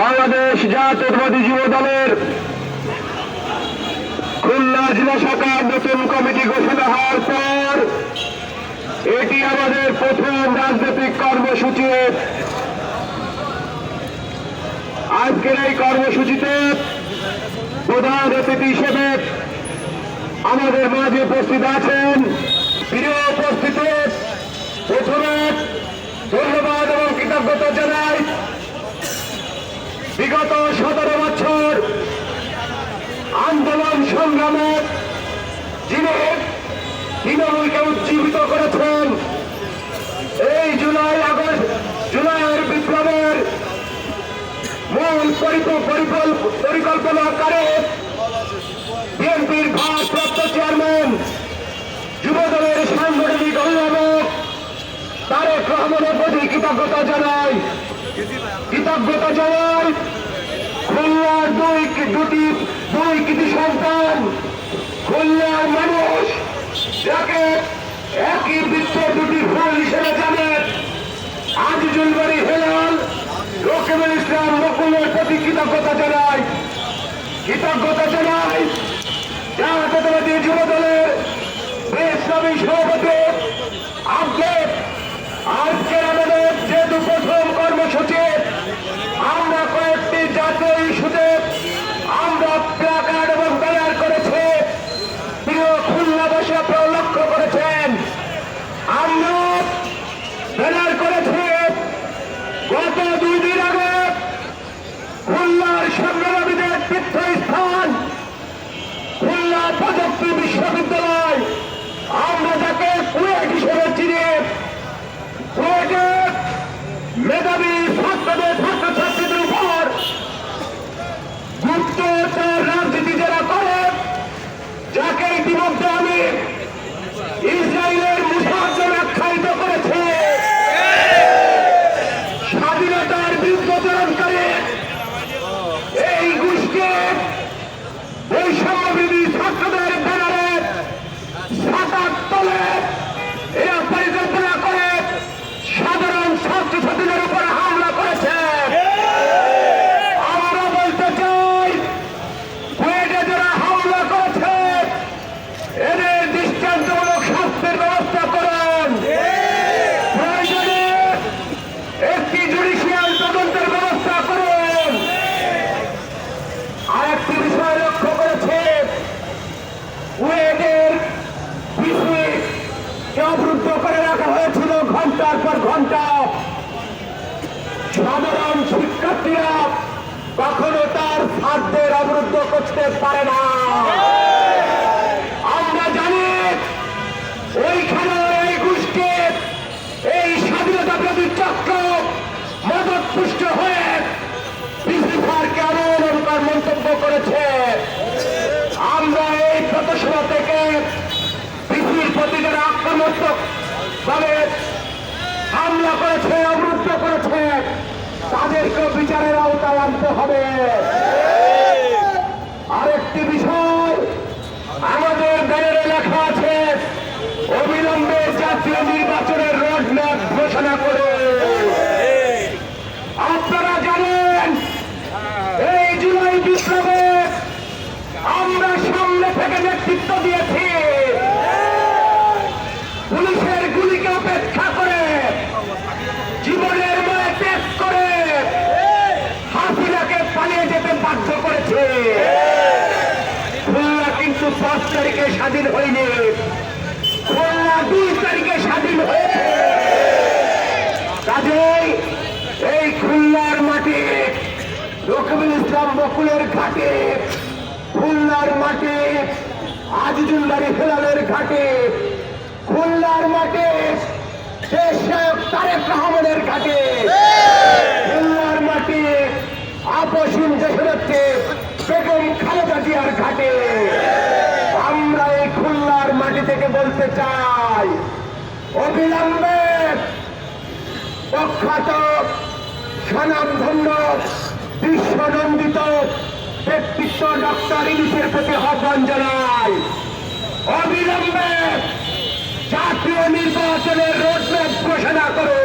বাংলাদেশ জাতীয়তাবাদী যুব দলের খুলনা জেলা শাখার নতুন কমিটি ঘোষণা হওয়ার পর এটি আমাদের প্রথম রাজনৈতিক কর্মসূচি। আজকের এই কর্মসূচিতে প্রধান অতিথি হিসেবে আমাদের মাঝে উপস্থিত আছেন প্রিয় উপস্থিতি জানাই। বিগত সতেরো বছর আন্দোলন সংগ্রামে যিনি তৃণমূলকে উজ্জীবিত করেছেন, এই জুলাই আগস্ট, জুলাইয়ের বিপ্লবের মূল পরিকল্পনাকারে বিএনপির ভারপ্রাপ্ত তারেক রহমানের প্রতি কৃতজ্ঞতা জানাই। কৃতজ্ঞতা জানাই খুলনার দুই দুটি দুই কৃতি সন্তান, খুলনার মানুষ যাকে একই বৃত্তের দুটি ফুল হিসেবে জানেন আজিজুল বাড়ি হেলাল, রকিবুল ইসলাম নকুলের প্রতি কৃতজ্ঞতা জানাই। কৃতজ্ঞতা জানাই জাতীয়তাবাদী যুব দলের সাধারণ শিক্ষার্থীরা কখনো তার সাধ্যের অবরুদ্ধ করতে পারে না। আমরা জানি ওইখানে এই গোষ্ঠীর এই স্বাধীনতা বিরোধী চক্র মদত পুষ্ট হয়ে পিসি স্যারকে অবমাননার মন্তব্য করেছে। আমরা এই প্রদর্শনা থেকে পিসির প্রতি যারা আক্রমণাত্মক ভাবে হামলা করেছে, অবরুদ্ধ করেছে আনতে হবে। তারিখে স্বাধীন হয়নি। খুলনা দুই তারিখে স্বাধীন হয়েছে। কাজেই এই খুলনার মাটি, রকিবুল ইসলাম বকুলের ঘাটে, খুলনার মাটি আজিজুল্লারি হেলালের ঘাটে, খুলনার মাঠে শেষ তারেক রহমানের ঘাটে খুলনার মাটি আপসীন দেশরত্বে বেগম খালেদা জিয়ার ঘাটে আমরা এই খুলনার মাটি বলতে চাই। অবিলম্বে প্রখ্যাত স্বনামধন্য বিশ্বনন্দিত ব্যক্তিত্ব ডক্টর ইলিশের প্রতি আহ্বান জানাই। অবিলম্বে জাতীয় নির্বাচনের রোডম্যাপ ঘোষণা করো।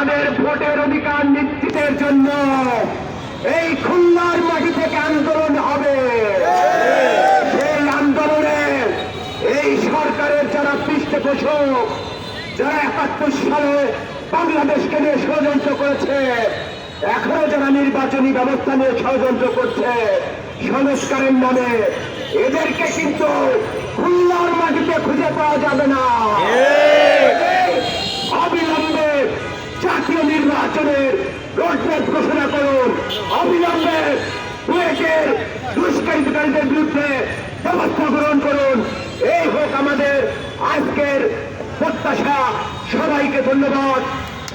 তাদের ভোটের অধিকার নিশ্চিতের জন্য এই খুলনার মাটি থেকে আন্দোলন হবে। সেই আন্দোলনে এই সরকারের যারা পৃষ্ঠপোষক, যারা একাত্তর সালে বাংলাদেশকে নিয়ে ষড়যন্ত্র করেছে, এখনও যারা নির্বাচনী ব্যবস্থা নিয়ে ষড়যন্ত্র করছে, সংস্কারের নামে, এদেরকে কিন্তু খুলনার মাটিতে খুঁজে পাওয়া যাবে না। রোডম্যাপ ঘোষণা করুন। অবিলম্বে কুয়েকের দুষ্কৃতকারীদের বিরুদ্ধে ব্যবস্থা গ্রহণ করুন। এই হোক আমাদের আজকের প্রত্যাশা। সবাইকে ধন্যবাদ।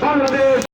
বাংলাদেশ